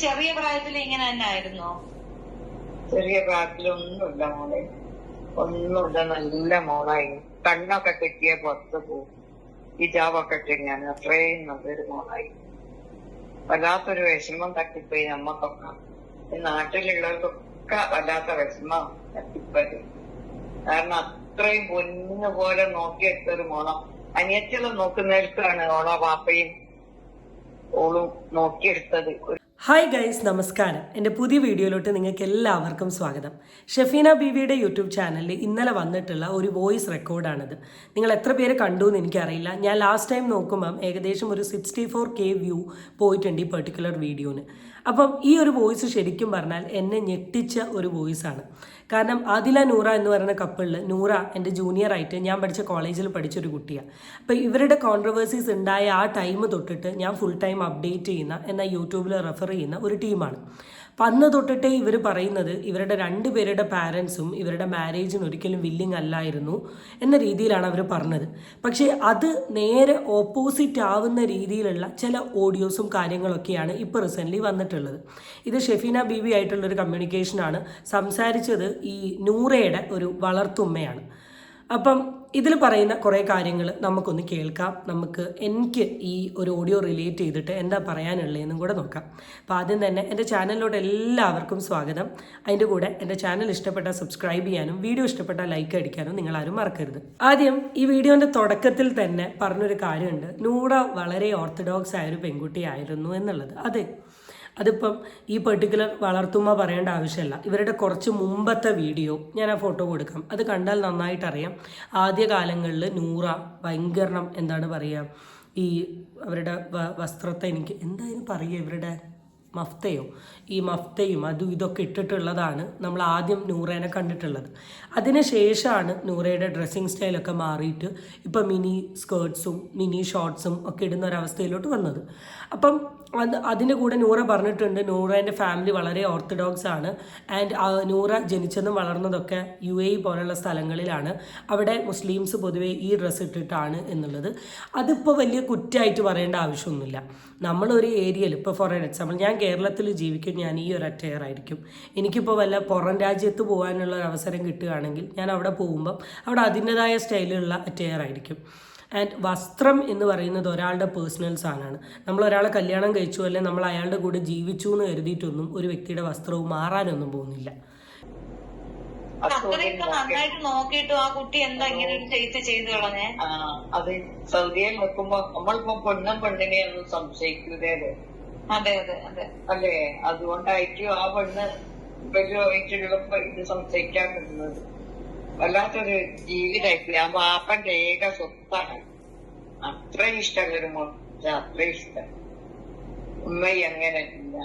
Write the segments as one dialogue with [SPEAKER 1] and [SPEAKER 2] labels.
[SPEAKER 1] ചെറിയ പ്രായത്തിൽ ഇങ്ങനെ തന്നെ ആയിരുന്നോ?
[SPEAKER 2] ചെറിയ പ്രായത്തിലൊന്നുമില്ല മോളെ. ഒന്നുമില്ല നല്ല മോളായി. കണ്ണൊക്കെ കെട്ടിയ പുറത്ത് പോകും. ഹിജാബൊക്കെ ഞാൻ അത്രയും നല്ലൊരു മോളായി. വല്ലാത്തൊരു വിഷമം തട്ടിപ്പോയി നമ്മക്കൊക്കെ. നാട്ടിലുള്ളവർക്കൊക്കെ വല്ലാത്ത വിഷമം തട്ടിപ്പോയി. കാരണം അത്രയും പൊന്നു പോലെ നോക്കിയെടുത്തൊരു മോളം. അനിയത്തികളെ നോക്കുന്നവർക്കാണ് ഓളോ പാപ്പയും ഓളും നോക്കിയെടുത്തത്.
[SPEAKER 3] ഹായ് ഗൈസ് നമസ്കാരം. എന്റെ പുതിയ വീഡിയോയിലോട്ട് നിങ്ങൾക്ക് എല്ലാവർക്കും സ്വാഗതം. ഷെഫീന ബീവിയുടെ യൂട്യൂബ് ചാനലിൽ ഇന്നലെ വന്നിട്ടുള്ള ഒരു വോയിസ് റെക്കോർഡാണിത്. നിങ്ങൾ എത്ര പേര് കണ്ടു എന്ന് എനിക്കറിയില്ല. ഞാൻ ലാസ്റ്റ് ടൈം നോക്കുമ്പം ഏകദേശം ഒരു സിക്സ്റ്റി ഫോർ കെ വ്യൂ പോയിട്ടുണ്ട് ഈ പെർട്ടിക്കുലർ വീഡിയോന് അപ്പം ഈ ഒരു വോയിസ് ശരിക്കും പറഞ്ഞാൽ എന്നെ ഞെട്ടിച്ച ഒരു വോയിസാണ് കാരണം ആദില നൂറ എന്ന് പറയുന്ന കപ്പിളിൽ നൂറ എന്റെ ജൂനിയർ ആയിട്ട് ഞാൻ പഠിച്ച കോളേജിൽ പഠിച്ചൊരു കുട്ടിയാണ് അപ്പോൾ ഇവരുടെ കോൺട്രവേഴ്സീസ് ഉണ്ടായ ആ ടൈം തൊട്ടിട്ട് ഞാൻ ഫുൾ ടൈം അപ്ഡേറ്റ് ചെയ്യുന്ന എന്നാൽ യൂട്യൂബിൽ റെഫർ ചെയ്യുന്ന ഒരു ടീമാണ് അപ്പം അന്ന് തൊട്ടിട്ടേ ഇവർ പറയുന്നത് ഇവരുടെ രണ്ട് പേരുടെ പാരൻസും ഇവരുടെ മാരേജിന് ഒരിക്കലും വില്ലിങ് അല്ലായിരുന്നു എന്ന രീതിയിലാണ് അവർ പറഞ്ഞത്. പക്ഷേ അത് നേരെ ഓപ്പോസിറ്റ് ആവുന്ന രീതിയിലുള്ള ചില ഓഡിയോസും കാര്യങ്ങളൊക്കെയാണ് ഇപ്പോൾ റീസെന്റ്ലി വന്നിട്ടുള്ളത്. ഇത് ഷെഫീന ബീബി ആയിട്ടുള്ളൊരു കമ്മ്യൂണിക്കേഷനാണ് സംസാരിച്ചത് ഈ നൂറയുടെ ഒരു വളർത്തുമ്മയാണ്. അപ്പം ഇതിൽ പറയുന്ന കുറേ കാര്യങ്ങൾ നമുക്കൊന്ന് കേൾക്കാം. നമുക്ക് എനിക്ക് ഈ ഒരു ഓഡിയോ റിലേറ്റ് ചെയ്തിട്ട് എന്താ പറയാനുള്ളതെന്നും കൂടെ നോക്കാം. അപ്പോൾ ആദ്യം തന്നെ എന്റെ ചാനലിലോട്ട് എല്ലാവർക്കും സ്വാഗതം. അതിന്റെ കൂടെ എന്റെ ചാനൽ ഇഷ്ടപ്പെട്ട സബ്സ്ക്രൈബ് ചെയ്യാനും വീഡിയോ ഇഷ്ടപ്പെട്ട ലൈക്ക് അടിക്കാനും നിങ്ങൾ ആരും മറക്കരുത്. ആദ്യം ഈ വീഡിയോന്റെ തുടക്കത്തിൽ തന്നെ പറഞ്ഞൊരു കാര്യമുണ്ട്. നൂറ വളരെ ഓർത്തഡോക്സ് ആയൊരു പെൺകുട്ടിയായിരുന്നു എന്നുള്ളത്. അതെ അതിപ്പം ഈ പെർട്ടിക്കുലർ വളർത്തുമ്മ പറയേണ്ട ആവശ്യമില്ല ഇവരുടെ കുറച്ച് മുമ്പത്തെ വീഡിയോ ഞാൻ ആ ഫോട്ടോ കൊടുക്കാം. അത് കണ്ടാൽ നന്നായിട്ട് അറിയാം ആദ്യ കാലങ്ങളിൽ നൂറ ഭയങ്കരണം എന്താണ് പറയുക? ഈ അവരുടെ വസ്ത്രത്തെ എനിക്ക് എന്തായാലും പറയുക ഇവരുടെ മഫ്തയോ? ഈ മഫ്തയും അതും ഇതൊക്കെ ഇട്ടിട്ടുള്ളതാണ് നമ്മൾ ആദ്യം നൂറേനെ കണ്ടിട്ടുള്ളത്. അതിനുശേഷമാണ് നൂറയുടെ ഡ്രസ്സിങ് സ്റ്റൈലൊക്കെ മാറിയിട്ട് ഇപ്പം മിനി സ്കേർട്സും മിനി ഷോർട്ട്സും ഒക്കെ ഇടുന്ന ഒരവസ്ഥയിലോട്ട് വന്നത്. അപ്പം അത് അതിന്റെ കൂടെ നൂറ പറഞ്ഞിട്ടുണ്ട്. നൂറേന്റെ ഫാമിലി വളരെ ഓർത്തഡോക്സ് ആണ്. ആൻഡ് നൂറ ജനിച്ചതും വളർന്നതൊക്കെ യു എ പോലുള്ള സ്ഥലങ്ങളിലാണ്. അവിടെ മുസ്ലിംസ് പൊതുവേ ഈ ഡ്രസ്സ് ഇട്ടിട്ടാണ് എന്നുള്ളത്. അതിപ്പോൾ വലിയ കുറ്റമായിട്ട് പറയേണ്ട ആവശ്യമൊന്നുമില്ല. നമ്മളൊരു ഏരിയയിൽ ഇപ്പോൾ ഫോർ എക്സാമ്പിൾ ഞാൻ കേരളത്തിൽ ജീവിക്കും ഞാൻ ഈ ഒരു അറ്റയർ ആയിരിക്കും. എനിക്കിപ്പോൾ വല്ല പുറം രാജ്യത്ത് പോകാനുള്ള ഒരു അവസരം കിട്ടുകയാണെങ്കിൽ ഞാൻ അവിടെ പോകുമ്പം അവിടെ അതിന്റെതായ സ്റ്റൈലുള്ള അറ്റയർ ആയിരിക്കും. ആൻഡ് വസ്ത്രം എന്ന് പറയുന്നത് ഒരാളുടെ പേഴ്സണൽ സാധനമാണ്. നമ്മൾ ഒരാളെ കല്യാണം കഴിച്ചു അല്ലെങ്കിൽ നമ്മൾ അയാളുടെ കൂടെ ജീവിച്ചു എന്ന് കരുതിയിട്ടൊന്നും ഒരു വ്യക്തിയുടെ വസ്ത്രവും മാറാനൊന്നും പോകുന്നില്ല.
[SPEAKER 1] അത്രയൊക്കെ നന്നായിട്ട് നോക്കിയിട്ടും ആ കുട്ടി എന്താ ഇങ്ങനെ ഒരു ചെയ്ത് ചെയ്തു കളഞ്ഞേ?
[SPEAKER 2] അത് സൗദിയിൽ നിൽക്കുമ്പോ നമ്മളിപ്പോ പെണ്ണും പെണ്ണിനെ ഒന്നും സംശയിക്കൂലേ
[SPEAKER 1] അതെ അതെ അതെ.
[SPEAKER 2] അല്ലേ? അതുകൊണ്ടായിരിക്കും ആ പെണ്ണ് വലിയ ഇത് സംശയിക്കാൻ പറ്റുന്നത് വല്ലാത്തൊരു ജീവിതമായിരിക്കും ആ വാപ്പന്റെ ഏക സ്വത്താണ്. അത്രയും ഇഷ്ടമുള്ളൊരു മോൾ. അത്ര ഇഷ്ടം. ഉമ്മയും അങ്ങനെ ഇല്ല.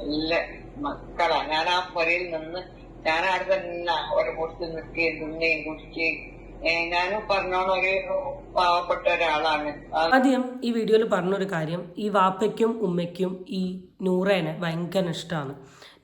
[SPEAKER 2] നല്ല മക്കളാ. ഞാൻ ആ പുരയിൽ നിന്ന് ഞാൻ അവിടെ തന്നെ ഓരോ കൊടുത്ത് നിൽക്കുകയും തിന്നുകയും കുടിക്കുകയും ഒരു
[SPEAKER 3] ആദ്യം ഈ വീഡിയോയിൽ പറഞ്ഞൊരു കാര്യം ഈ വാപ്പയ്ക്കും ഉമ്മയ്ക്കും ഈ നൂറേനെ ഭയങ്കര ഇഷ്ടമാണ്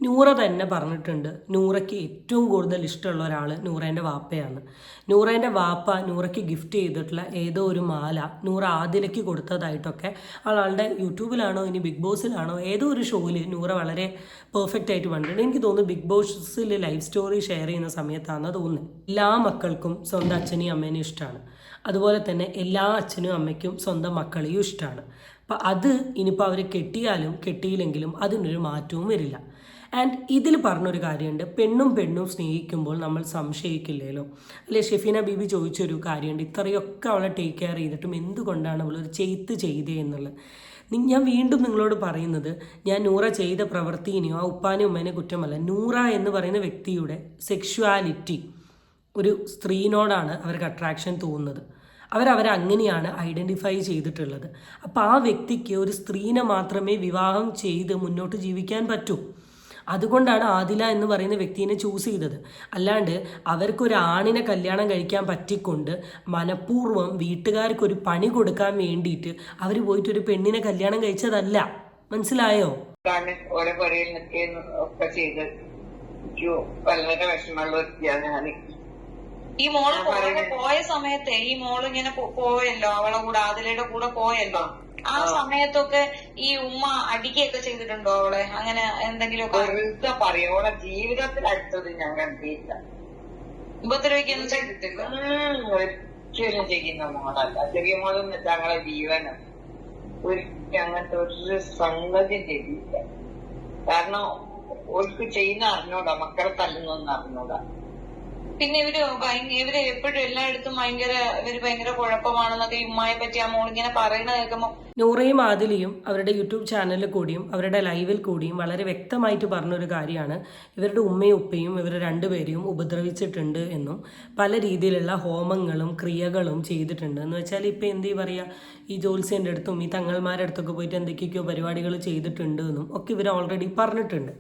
[SPEAKER 3] നൂറ തന്നെ പറഞ്ഞിട്ടുണ്ട്. നൂറയ്ക്ക് ഏറ്റവും കൂടുതൽ ഇഷ്ടമുള്ള ഒരാൾ നൂറേന്റെ വാപ്പയാണ്. നൂറേന്റെ വാപ്പ നൂറയ്ക്ക് ഗിഫ്റ്റ് ചെയ്തിട്ടുള്ള ഏതോ ഒരു മാല നൂറ ആദിലയ്ക്ക് കൊടുത്തതായിട്ടൊക്കെ ആളുടെ യൂട്യൂബിലാണോ ഇനി ബിഗ് ബോസിലാണോ ഏതോ ഒരു ഷോയിൽ നൂറ വളരെ പെർഫെക്റ്റ് ആയിട്ട് കണ്ടിട്ടുണ്ട് എനിക്ക് തോന്നുന്നു ബിഗ് ബോസിൽ ലൈഫ് സ്റ്റോറി ഷെയർ ചെയ്യുന്ന സമയത്താണെന്ന് തോന്നുന്നത് എല്ലാ മക്കൾക്കും സ്വന്തം അച്ഛനെയും അമ്മേനെയും ഇഷ്ടമാണ് അതുപോലെ തന്നെ എല്ലാ അച്ഛനും അമ്മയ്ക്കും സ്വന്തം മക്കളെയും ഇഷ്ടമാണ് അപ്പം അത് ഇനിയിപ്പോൾ അവർ കെട്ടിയാലും കെട്ടിയില്ലെങ്കിലും അതിനൊരു മാറ്റവും വരില്ല. ആൻഡ് ഇതിൽ പറഞ്ഞൊരു കാര്യമുണ്ട്. പെണ്ണും പെണ്ണും സ്നേഹിക്കുമ്പോൾ നമ്മൾ സംശയിക്കില്ലല്ലോ. അല്ലെ ഷെഫീന ബീബി ചോദിച്ചൊരു കാര്യമുണ്ട്. ഇത്രയൊക്കെ അവളെ ടേക്ക് കെയർ ചെയ്തിട്ടും എന്തുകൊണ്ടാണ് അവൾ ഒരു ചെയ്ത്ത് ചെയ്തേ എന്നുള്ളത്? ഞാൻ വീണ്ടും നിങ്ങളോട് പറയുന്നത് ഞാൻ നൂറ ചെയ്ത പ്രവൃത്തിനെയോ ആ ഉപ്പാനെ ഉമ്മേനെ കുറ്റമല്ല. നൂറ എന്ന് പറയുന്ന വ്യക്തിയുടെ സെക്ഷുവാലിറ്റി ഒരു സ്ത്രീനോടാണ് അവർക്ക് അട്രാക്ഷൻ തോന്നുന്നത്. അവരവരെ അങ്ങനെയാണ് ഐഡന്റിഫൈ ചെയ്തിട്ടുള്ളത്. അപ്പോൾ ആ വ്യക്തിക്ക് ഒരു സ്ത്രീനെ മാത്രമേ വിവാഹം ചെയ്ത് മുന്നോട്ട് ജീവിക്കാൻ പറ്റൂ. അതുകൊണ്ടാണ് ആദില എന്ന് പറയുന്ന വ്യക്തിയെ ചൂസ് ചെയ്തത്. അല്ലാണ്ട് അവർക്കൊരു ആണിനെ കല്യാണം കഴിക്കാൻ പറ്റിക്കൊണ്ട് മനഃപൂർവം വീട്ടുകാർക്ക് ഒരു പണി കൊടുക്കാൻ വേണ്ടിയിട്ട് അവർ പോയിട്ട് ഒരു പെണ്ണിനെ കല്യാണം കഴിച്ചതല്ല. മനസ്സിലായോ? ാണ്
[SPEAKER 2] ഓരോ പുരയിൽ നിൽക്കുകയും ഒക്കെ ചെയ്ത് എനിക്ക് വളരെ വിഷമമുള്ള വ്യക്തിയാണ് ഞാൻ
[SPEAKER 1] ഈ മോൾ പോയ പോയ സമയത്തെ ഈ മോൾ ഇങ്ങനെ പോയല്ലോ അവളെ കൂടെ ആദിലയുടെ കൂടെ പോയല്ലോ? ആ സമയത്തൊക്കെ ഈ ഉമ്മ അടിക്കുകയൊക്കെ ചെയ്തിട്ടുണ്ടോ അവളെ? അങ്ങനെ എന്തെങ്കിലുമൊക്കെ?
[SPEAKER 2] വെറുതെ പറയും. അവളെ ജീവിതത്തിൽ അടുത്തത് ഞാൻ കണ്ടില്ല
[SPEAKER 1] ഉപദ്രവിക്കൊന്നും. ചെയ്തിട്ടില്ല
[SPEAKER 2] ഒരിക്കലും ചെയ്യുന്ന മോളല്ല. ചെറിയ മോളെന്ന് ഞങ്ങളെ ജീവനം. ഒരിക്കലും അങ്ങനത്തെ ഒരു സംഗതി ചെയ്തിട്ടില്ല കാരണം ഓർക്ക് ചെയ്യുന്ന അറിഞ്ഞൂടാ. മക്കളെ തല്ലുന്നൊന്നും അറിഞ്ഞൂടാ.
[SPEAKER 1] പിന്നെ ഇവർ ഇവർ എപ്പോഴും എല്ലായിടത്തും ഭയങ്കര ഇവർ ഭയങ്കര കുഴപ്പമാണെന്നൊക്കെ ഉമ്മയെ പറ്റി ആ മോളിങ്ങനെ പറയണ കേൾക്കുമ്പോ
[SPEAKER 3] നൂറയും ആദിലിയും അവരുടെ യൂട്യൂബ് ചാനലിൽ കൂടിയും അവരുടെ ലൈവിൽ കൂടിയും വളരെ വ്യക്തമായിട്ട് പറഞ്ഞൊരു കാര്യമാണ്. ഇവരുടെ ഉമ്മയും ഉപ്പയും ഇവർ രണ്ടുപേരെയും ഉപദ്രവിച്ചിട്ടുണ്ട് എന്നും പല രീതിയിലുള്ള ഹോമങ്ങളും ക്രിയകളും ചെയ്തിട്ടുണ്ട്. എന്ന് വെച്ചാൽ ഇപ്പം എന്ത് പറയുക ഈ ജോത്സ്യന്റെ അടുത്തും ഈ തങ്ങൾമാരുടെ അടുത്തൊക്കെ പോയിട്ട് എന്തൊക്കെയൊക്കെയോ പരിപാടികൾ ചെയ്തിട്ടുണ്ട് എന്നും ഒക്കെ ഇവർ ഓൾറെഡി പറഞ്ഞിട്ടുണ്ട്.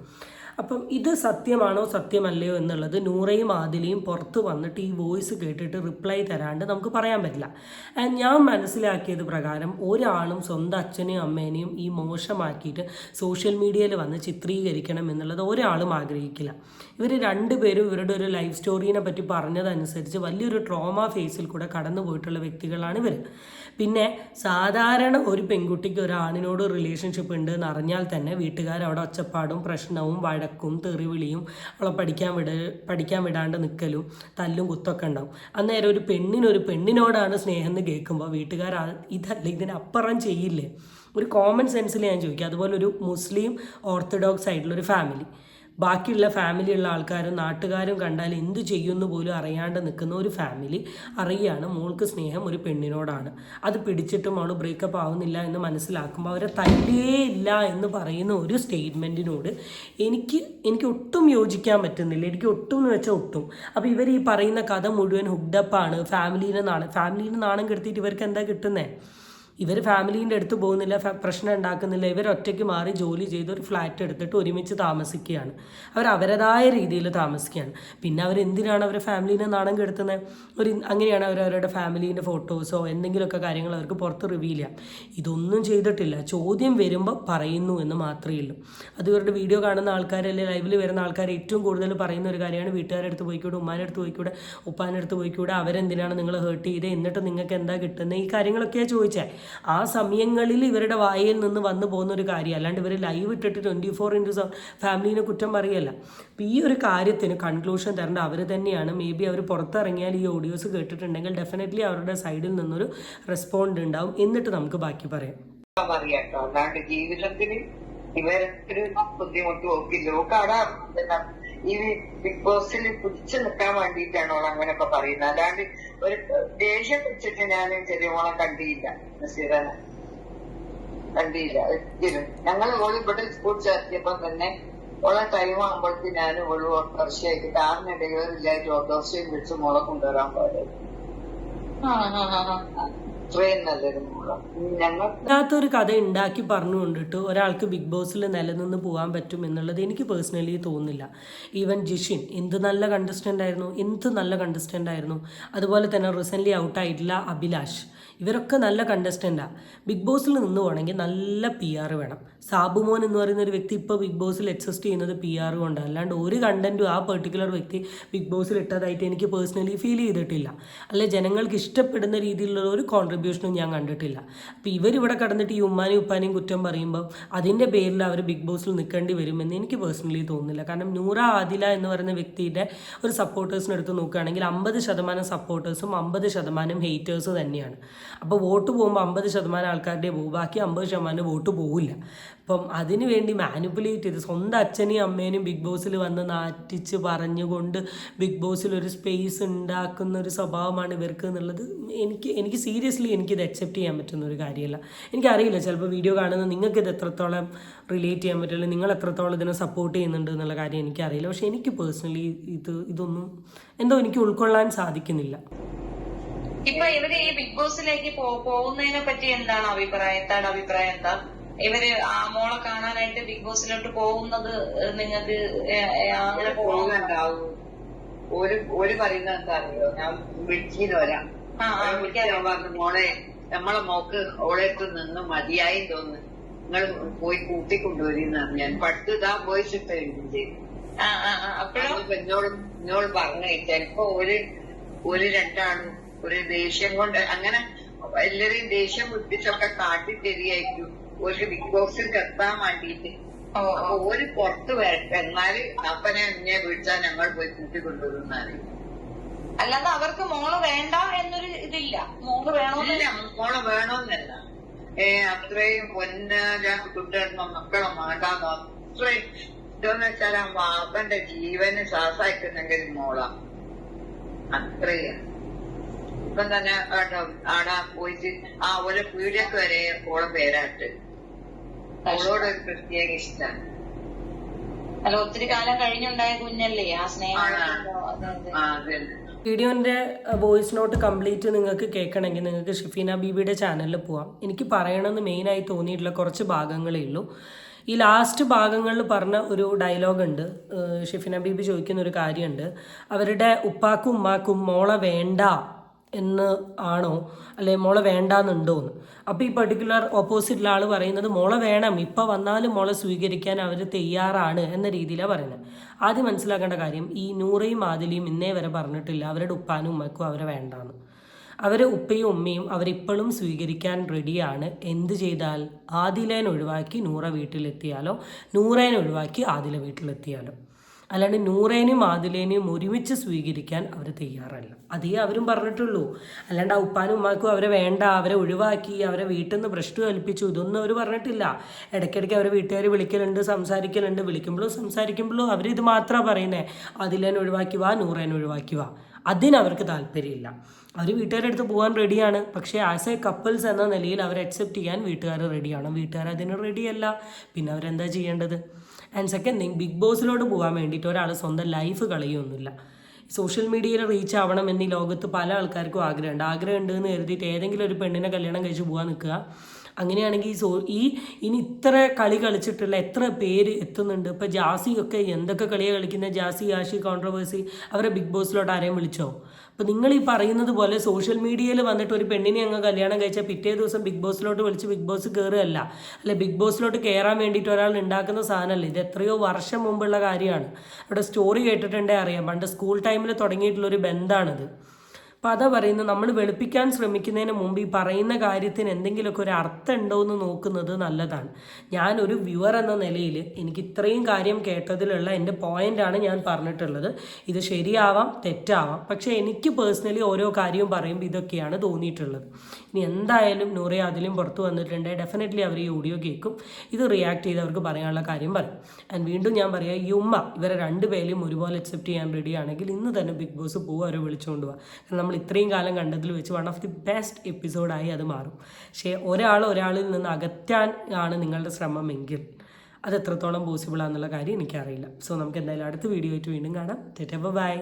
[SPEAKER 3] അപ്പം ഇത് സത്യമാണോ സത്യമല്ലയോ എന്നുള്ളത് നൂറയും ആദിലയും പുറത്ത് വന്നിട്ട് ഈ വോയിസ് കേട്ടിട്ട് റിപ്ലൈ തരാണ്ട് നമുക്ക് പറയാൻ പറ്റില്ല. ഞാൻ മനസ്സിലാക്കിയത് പ്രകാരം ഒരാളും സ്വന്തം അച്ഛനെയും അമ്മേനെയും ഈ മോശമാക്കിയിട്ട് സോഷ്യൽ മീഡിയയിൽ വന്ന് ചിത്രീകരിക്കണം എന്നുള്ളത് ഒരാളും ആഗ്രഹിക്കില്ല. ഇവർ രണ്ടുപേരും ഇവരുടെ ഒരു ലൈഫ് സ്റ്റോറീനെ പറ്റി പറഞ്ഞതനുസരിച്ച് വലിയൊരു ട്രോമ ഫേസിൽ കൂടെ കടന്നു പോയിട്ടുള്ള വ്യക്തികളാണ് ഇവർ പിന്നെ സാധാരണ ഒരു പെൺകുട്ടിക്ക് ഒരു ആണിനോട് റിലേഷൻഷിപ്പ് ഉണ്ട് എന്ന് അറിഞ്ഞാൽ തന്നെ വീട്ടുകാർ അവിടെ ഒച്ചപ്പാടും പ്രശ്നവും വഴക്കും തെറിവിളിയും അവളെ പഠിക്കാൻ വിട പഠിക്കാൻ വിടാണ്ട് നിൽക്കലും തല്ലും കുത്തൊക്കെ ഉണ്ടാവും. അന്നേരം ഒരു പെണ്ണിനൊരു പെണ്ണിനോടാണ് സ്നേഹം എന്ന് കേൾക്കുമ്പോൾ വീട്ടുകാർ ഇതല്ല ഇതിനപ്പുറം ചെയ്യില്ലേ? ഒരു കോമൺ സെൻസിൽ ഞാൻ ചോദിക്കുക അതുപോലെ ഒരു മുസ്ലിം ഓർത്തഡോക്സ് ആയിട്ടുള്ള ഒരു ഫാമിലി ബാക്കിയുള്ള ഫാമിലിയുള്ള ആൾക്കാരും നാട്ടുകാരും കണ്ടാൽ എന്ത് ചെയ്യുമെന്ന് പോലും അറിയാണ്ട് നിൽക്കുന്ന ഒരു ഫാമിലി അറിയാണ് മോൾക്ക് സ്നേഹം ഒരു പെണ്ണിനോടാണ്. അത് പിടിച്ചിട്ടും അവൾ ബ്രേക്കപ്പ് ആവുന്നില്ല എന്ന് മനസ്സിലാക്കുമ്പോൾ അവരെ തല്ലേ ഇല്ല എന്ന് പറയുന്ന ഒരു സ്റ്റേറ്റ്മെന്റിനോട് എനിക്ക് എനിക്ക് ഒട്ടും യോജിക്കാൻ പറ്റുന്നില്ല. എനിക്ക് ഒട്ടും എന്ന് വെച്ചാൽ ഒട്ടും. അപ്പോൾ ഇവർ ഈ പറയുന്ന കഥ മുഴുവൻ ഹുഡപ്പാണ് ഫാമിലിയിൽ നാണം ഫാമിലിയിൽ നാണം കെടുത്തിയിട്ട് ഇവർക്ക് എന്താ കിട്ടുന്നത് ഇവർ ഫാമിലീന്റെ അടുത്ത് പോകുന്നില്ല പ്രശ്നം ഉണ്ടാക്കുന്നില്ല ഇവർ ഒറ്റയ്ക്ക് മാറി ജോലി ചെയ്ത് ഒരു ഫ്ലാറ്റ് എടുത്തിട്ട് ഒരുമിച്ച് താമസിക്കുകയാണ്. അവർ അവരതായ രീതിയിൽ താമസിക്കുകയാണ്. പിന്നെ അവർ എന്തിനാണ് അവരുടെ ഫാമിലീനെ നാണം കെടുത്തുന്നത്? ഒരു അങ്ങനെയാണ് അവർ അവരുടെ ഫാമിലീന്റെ ഫോട്ടോസോ എന്തെങ്കിലുമൊക്കെ കാര്യങ്ങൾ അവർക്ക് പുറത്ത് റിവീൽ ചെയ്യാം. ഇതൊന്നും ചെയ്തിട്ടില്ല. ചോദ്യം വരുമ്പോൾ പറയുന്നു എന്ന് മാത്രമേ ഉള്ളൂ. അത് ഇവരുടെ വീഡിയോ കാണുന്ന ആൾക്കാരല്ലേ ലൈവിൽ വരുന്ന ആൾക്കാർ ഏറ്റവും കൂടുതൽ പറയുന്ന ഒരു കാര്യമാണ്. വീട്ടുകാരുടെ അടുത്ത് പോയിക്കൂടെ ഉമ്മാന്റെ അടുത്ത് പോയിക്കൂടെ ഉപ്പാന്റെ അടുത്ത് പോയിക്കൂടെ അവരെന്തിനാണ് നിങ്ങൾ ഹേർട്ട് ചെയ്ത്? എന്നിട്ട് നിങ്ങൾക്ക് എന്താ കിട്ടുന്നത് ഈ കാര്യങ്ങളൊക്കെയാണ് ചോദിച്ചത് ആ സമയങ്ങളിൽ ഇവരുടെ വായിൽ നിന്ന് വന്നു പോകുന്ന ഒരു കാര്യം അല്ലാണ്ട് ഇവർ ലൈവ് ഇട്ടിട്ട് ട്വന്റി ഫോർ ഇന്റു ഫാമിലീനെ കുറ്റം പറയല്ല. അപ്പം ഈ ഒരു കാര്യത്തിന് കൺക്ലൂഷൻ തരേണ്ട അവർ തന്നെയാണ്. മേ ബി അവർ പുറത്തിറങ്ങിയാൽ ഈ ഓഡിയോസ് കേട്ടിട്ടുണ്ടെങ്കിൽ ഡെഫിനറ്റ്ലി അവരുടെ സൈഡിൽ നിന്നൊരു റെസ്പോണ്ട് ഉണ്ടാവും. എന്നിട്ട് നമുക്ക് ബാക്കി പറയാം.
[SPEAKER 2] പറയാട്ടോ. അല്ലാണ്ട് ജീവിതത്തിൽ ഇവരൊരു ബുദ്ധിമുട്ട് നോക്കി ലോക്കാടാ ഈ ബിഗ് ബോസിൽ പിടിച്ചു നിൽക്കാൻ വേണ്ടിയിട്ടാണ് ഓൾ അങ്ങനെയൊക്കെ പറയുന്നത്. അല്ലാണ്ട് ഒരു ദേഷ്യം പിടിച്ചിട്ട് ഞാൻ ചെറിയ മോളെ കണ്ടിയില്ല നസീറനെ കണ്ടിയില്ല ഒരിക്കലും. ഞങ്ങൾ ഓൾ ഇവിടെ സ്കൂൾ ചേർത്തിയപ്പോ തന്നെ ഓളെ ടൈം ആകുമ്പോഴത്തേക്ക് ഞാൻ ഓൾ ഓട്ടോറിക്ഷയായിട്ട് കാറിന് ലൈറ്റ് ഓട്ടോറിക്ഷയിൽ വിളിച്ച് മോളെ കൊണ്ടുവരാൻ പോയത് അത്രയും നല്ലൊരു
[SPEAKER 3] കഥ ഉണ്ടാക്കി പറഞ്ഞു കൊണ്ടിട്ട് ഒരാൾക്ക് ബിഗ് ബോസിൽ നിലനിന്ന് പോകാൻ പറ്റും എന്നുള്ളത് എനിക്ക് പേഴ്സണലി തോന്നുന്നില്ല. ഈവൻ ജിഷിൻ എന്ത് നല്ല കണ്ടസ്റ്റന്റ് ആയിരുന്നു എന്ത് നല്ല കണ്ടസ്റ്റന്റ് ആയിരുന്നു. അതുപോലെ തന്നെ റീസെന്റ്ലി ഔട്ടായിട്ടുള്ള അഭിലാഷ്. ഇവരൊക്കെ നല്ല കണ്ടസ്റ്റന്റാണ് ബിഗ് ബോസിൽ നിന്ന് പോകണമെങ്കിൽ നല്ല പി ആർ വേണം. സാബുമോൻ എന്ന് പറയുന്ന ഒരു വ്യക്തി ഇപ്പോൾ ബിഗ് ബോസിൽ എക്സിസ്റ്റ് ചെയ്യുന്നത് പി ആർ കൊണ്ടാണ്. അല്ലാണ്ട് ഒരു കണ്ടന്റും ആ പെർട്ടിക്കുലർ വ്യക്തി ബിഗ് ബോസിൽ ഇട്ടതായിട്ട് എനിക്ക് പേഴ്സണലി ഫീൽ ചെയ്തിട്ടില്ല. അല്ലെ ജനങ്ങൾക്ക് ഇഷ്ടപ്പെടുന്ന രീതിയിലുള്ള ഒരു കോൺട്രിബ്യൂഷനും ഞാൻ കണ്ടിട്ടില്ല. അപ്പോൾ ഇവരിവിടെ കടന്നിട്ട് ഈ ഉമ്മാനെയും ഉപ്പാനെയും കുറ്റം പറയുമ്പോൾ അതിന്റെ പേരിൽ അവർ ബിഗ് ബോസിൽ നിൽക്കേണ്ടി വരുമെന്ന് എനിക്ക് പേഴ്സണലി തോന്നുന്നില്ല. കാരണം നൂറ ആദില എന്ന് പറയുന്ന വ്യക്തിയുടെ ഒരു സപ്പോർട്ടേഴ്സിന് എടുത്ത് നോക്കുകയാണെങ്കിൽ അമ്പത് ശതമാനം സപ്പോർട്ടേഴ്സും അമ്പത് ശതമാനം ഹെയ്റ്റേഴ്സ് തന്നെയാണ്. അപ്പോൾ വോട്ട് പോകുമ്പോൾ അമ്പത് ശതമാനം ആൾക്കാരുടെ പോകും ബാക്കി അമ്പത് ശതമാനം വോട്ട് പോകില്ല അപ്പം അതിന് വേണ്ടി മാനിപ്പുലേറ്റ് ചെയ്ത് സ്വന്തം അച്ഛനെയും അമ്മേനെയും ബിഗ് ബോസിൽ വന്ന് നാറ്റിച്ച് പറഞ്ഞുകൊണ്ട് ബിഗ് ബോസിൽ ഒരു സ്പേസ് ഉണ്ടാക്കുന്ന ഒരു സ്വഭാവമാണ് ഇവർക്ക് എന്നുള്ളത് എനിക്ക് എനിക്ക് സീരിയസ്ലി എനിക്കിത് അക്സെപ്റ്റ് ചെയ്യാൻ പറ്റുന്ന ഒരു കാര്യമല്ല. എനിക്കറിയില്ല ചിലപ്പോൾ വീഡിയോ കാണുന്ന നിങ്ങൾക്ക് ഇത് എത്രത്തോളം റിലേറ്റ് ചെയ്യാൻ പറ്റില്ല നിങ്ങൾ എത്രത്തോളം ഇതിനെ സപ്പോർട്ട് ചെയ്യുന്നുണ്ട് എന്നുള്ള കാര്യം എനിക്കറിയില്ല. പക്ഷേ എനിക്ക് പേഴ്സണലി ഇത് ഇതൊന്നും എന്തോ എനിക്ക് ഉൾക്കൊള്ളാൻ സാധിക്കുന്നില്ല.
[SPEAKER 1] ഇപ്പൊ ഇവർ ഈ ബിഗ് ബോസിലേക്ക് പോകുന്നതിനെ പറ്റി എന്താണ് അഭിപ്രായം? എന്താണ് അഭിപ്രായം? എന്താ? ഇവർ ആ മോളെ കാണാനായിട്ട് ബിഗ് ബോസിലോട്ട് പോകുന്നത് നിങ്ങൾക്ക് അങ്ങനെ
[SPEAKER 2] പോകുന്നുണ്ടാവും. ഒരു ഒരു പറയുന്ന എന്താണല്ലോ ഞാൻ വിളിച്ചിന്ന് വരാം. മോളെ നമ്മളെ മോക്ക് ഓളെടുത്ത് നിന്ന് മതിയായി തോന്നുന്നു. നിങ്ങൾ പോയി കൂട്ടിക്കൊണ്ടുവരുന്ന ഞാൻ പട്ട് ഇതാ വോയിസ് അപ്പൊ എന്നോട് എന്നോട് പറഞ്ഞു ചിലപ്പോ ഒരു ഒരു രണ്ടാളും ഒരു ദേഷ്യം കൊണ്ട് അങ്ങനെ എല്ലാരെയും ദേഷ്യം പിടിപ്പിച്ചൊക്കെ കാട്ടി തരികയായിരിക്കും ഒരു ബിഗ് ബോക്സിൽ എത്താൻ വേണ്ടിയിട്ട് അപ്പൊ ഒരു പുറത്ത് എന്നാൽ അപ്പനെ എന്നെ വിളിച്ചാൽ ഞങ്ങൾ പോയി കൂട്ടി കൊണ്ടുവരുന്നാൽ
[SPEAKER 1] അല്ലാതെ അവർക്ക് മോൾ വേണ്ട എന്നൊരു ഇതില്ല. മോൾ വേണമെന്നില്ല
[SPEAKER 2] ഇല്ല മോളെ വേണമെന്നല്ല ഏ അത്രയും പൊന്നാല കുട്ടികളുടെ മക്കളെ മാണ്ടാന്ന് അത്രയും ഇതെന്ന് വെച്ചാൽ ആ വാപ്പന്റെ ജീവന് ശ്വാസായിക്കുന്നെങ്കിൽ മോള. അത്രയും. ഇപ്പം തന്നെ ആടാ പോയിട്ട് ആ ഓരോ പീഡിയൊക്കെ വരെ ഓളെ പേരാട്ട്. ഓളോട് ഒരു പ്രത്യേക ഇഷ്ടമാണ്
[SPEAKER 1] അല്ല ഒത്തിരി കാലം കഴിഞ്ഞുണ്ടായ കുഞ്ഞല്ലേ ആ സ്നേഹം
[SPEAKER 2] ആണ്.
[SPEAKER 1] അതെ അതെ
[SPEAKER 2] വീഡിയോന്റെ
[SPEAKER 3] വീഡിയോന്റെ വോയിസ് നോട്ട് കംപ്ലീറ്റ് നിങ്ങൾക്ക് കേൾക്കണമെങ്കിൽ നിങ്ങൾക്ക് ഷിഫീന ബീബിയുടെ ചാനലിൽ പോവാം. എനിക്ക് പറയണമെന്ന് മെയിനായി തോന്നിയിട്ടുള്ള കുറച്ച് ഭാഗങ്ങളേ ഉള്ളൂ. ഈ ലാസ്റ്റ് ഭാഗങ്ങളിൽ പറഞ്ഞ ഒരു ഡയലോഗ് ഉണ്ട്. ഷിഫീന ബീബി ചോദിക്കുന്ന ഒരു കാര്യമുണ്ട്. അവരുടെ ഉപ്പാക്കും ഉമ്മാക്കും മോളെ വേണ്ട എന്ന് ആണോ? അല്ലെ മോളെ വേണ്ടാന്നുണ്ടോ എന്ന്. അപ്പോൾ ഈ പർട്ടിക്കുലർ ഓപ്പോസിറ്റിലെ ആൾ പറയുന്നത് മോളെ വേണം ഇപ്പം വന്നാലും മോളെ സ്വീകരിക്കാൻ അവർ തയ്യാറാണ് എന്ന രീതിയിലാണ് പറയുന്നത്. ആദ്യം മനസ്സിലാക്കേണ്ട കാര്യം ഈ നൂറയും ആദിലിയും ഇന്നേ വരെ പറഞ്ഞിട്ടില്ല അവരുടെ ഉപ്പാനും ഉമ്മയ്ക്കും അവരെ വേണ്ടാന്ന്. അവരെ ഉപ്പയും ഉമ്മയും അവരിപ്പോഴും സ്വീകരിക്കാൻ റെഡിയാണ് എന്ത് ചെയ്താൽ? ആദിലേനെ ഒഴിവാക്കി നൂറ വീട്ടിലെത്തിയാലോ? നൂറേനെ ഒഴിവാക്കി ആദില വീട്ടിലെത്തിയാലോ? അല്ലാണ്ട് നൂറേനെയും ആദിലേനെയും ഒരുമിച്ച് സ്വീകരിക്കാൻ അവർ തയ്യാറല്ല. അതേ അവരും പറഞ്ഞിട്ടുള്ളൂ. അല്ലാണ്ട് ഉപ്പാനും ഉമ്മാക്കും അവരെ വേണ്ട അവരെ ഒഴിവാക്കി അവരെ വീട്ടിൽ നിന്ന് ഭ്രഷ്ട് കൽപ്പിച്ചു ഇതൊന്നും അവർ പറഞ്ഞിട്ടില്ല. ഇടയ്ക്കിടയ്ക്ക് അവരെ വീട്ടുകാർ വിളിക്കലുണ്ട് സംസാരിക്കലുണ്ട് വിളിക്കുമ്പോഴും സംസാരിക്കുമ്പോഴും അവരിത് മാത്രമാണ് പറയുന്നത് അതിലേനെ ഒഴിവാക്കി വാ നൂറേനെ ഒഴിവാക്കി വാ. അതിനവർക്ക് താല്പര്യമില്ല. അവർ വീട്ടുകാരുടെ അടുത്ത് പോകാൻ റെഡിയാണ്. പക്ഷേ ആസ് എ കപ്പിൾസ് എന്ന നിലയിൽ അവർ അക്സെപ്റ്റ് ചെയ്യാൻ വീട്ടുകാർ റെഡിയാണ്. വീട്ടുകാർ അതിന് റെഡിയല്ല. പിന്നെ അവരെന്താ ചെയ്യേണ്ടത്? ആൻഡ് സെക്കൻഡ് തിങ് ബിഗ് ബോസിലോട്ട് പോകാൻ വേണ്ടിയിട്ട് ഒരാൾ സ്വന്തം ലൈഫ് കളയൊന്നുമില്ല സോഷ്യൽ മീഡിയയിൽ റീച്ച് ആവണം എന്ന് ലോകത്ത് പല ആൾക്കാർക്കും ആഗ്രഹമുണ്ട്. ആഗ്രഹമുണ്ട് എന്ന് കരുതിയിട്ട് ഏതെങ്കിലും ഒരു പെണ്ണിനെ കല്യാണം കഴിച്ച് പോകാൻ നിൽക്കുക. അങ്ങനെയാണെങ്കിൽ സോ ഈ ഇനി ഇത്ര കളി കളിച്ചിട്ടുള്ള എത്ര പേര് എത്തുന്നുണ്ട്? ഇപ്പോൾ ജാസി ഒക്കെ എന്തൊക്കെ കളിയാണ് കളിക്കുന്ന? ജാസി ആഷി കോൺട്രവേഴ്സി അവരെ ബിഗ് ബോസിലോട്ട് ആരെയും വിളിച്ചോ? അപ്പോൾ നിങ്ങൾ ഈ പറയുന്നത് പോലെ സോഷ്യൽ മീഡിയയിൽ വന്നിട്ട് ഒരു പെണ്ണിനെ അങ്ങ് കല്യാണം കഴിച്ചാൽ പിറ്റേ ദിവസം ബിഗ് ബോസിലോട്ട് വിളിച്ച് ബിഗ് ബോസ് കയറുകയല്ല അല്ലെ ബിഗ് ബോസിലോട്ട് കയറാൻ വേണ്ടിയിട്ട് ഒരാൾ ഉണ്ടാക്കുന്ന സാധനമല്ല? ഇത് എത്രയോ വർഷം മുമ്പുള്ള കാര്യമാണ്. അവിടെ സ്റ്റോറി കേട്ടിട്ടുണ്ടേ അറിയാം. പണ്ട് സ്കൂൾ ടൈമിൽ തുടങ്ങിയിട്ടുള്ളൊരു ബന്ധമാണിത് അതാ പറയുന്നത് നമ്മൾ വെളുപ്പിക്കാൻ ശ്രമിക്കുന്നതിന് മുമ്പ് ഈ പറയുന്ന കാര്യത്തിന് എന്തെങ്കിലുമൊക്കെ ഒരു അർത്ഥം ഉണ്ടോ എന്ന് നോക്കുന്നത് നല്ലതാണ്. ഞാൻ ഒരു വ്യൂവർ എന്ന നിലയിൽ എനിക്ക് ഇത്രയും കാര്യം കേട്ടതിലുള്ള എന്റെ പോയിന്റാണ് ഞാൻ പറഞ്ഞിട്ടുള്ളത്. ഇത് ശരിയാവാം തെറ്റാവാം. പക്ഷേ എനിക്ക് പേഴ്സണലി ഓരോ കാര്യവും പറയുമ്പോൾ ഇതൊക്കെയാണ് തോന്നിയിട്ടുള്ളത്. ഇനി എന്തായാലും നൂറെ അതിലും പുറത്തു വന്നിട്ടുണ്ട്. ഡെഫിനറ്റ്ലി അവർ ഈ ഓഡിയോ കേൾക്കും. ഇത് റിയാക്ട് ചെയ്ത് അവർക്ക് പറയാനുള്ള കാര്യം പറയും. ആൻഡ് വീണ്ടും ഞാൻ പറയാം ഈ ഉമ്മ ഇവരെ രണ്ടുപേരെയും ഒരുപോലെ അക്സെപ്റ്റ് ചെയ്യാൻ റെഡിയാണെങ്കിൽ ഇന്ന് തന്നെ ബിഗ് ബോസ് പോകും അവരെ വിളിച്ചുകൊണ്ട് പോവുക നമ്മൾ ഇത്രയും കാലം കണ്ടതിൽ വെച്ച് വൺ ഓഫ് ദി ബെസ്റ്റ് എപ്പിസോഡായി അത് മാറും. പക്ഷേ ഒരാൾ ഒരാളിൽ നിന്ന് അകറ്റാൻ ആണ് നിങ്ങളുടെ ശ്രമമെങ്കിൽ അത് എത്രത്തോളം പോസിബിൾ ആണെന്നുള്ള കാര്യം എനിക്കറിയില്ല. സോ നമുക്ക് എന്തായാലും അടുത്ത വീഡിയോ ആയിട്ട് വീണ്ടും കാണാം. ബൈ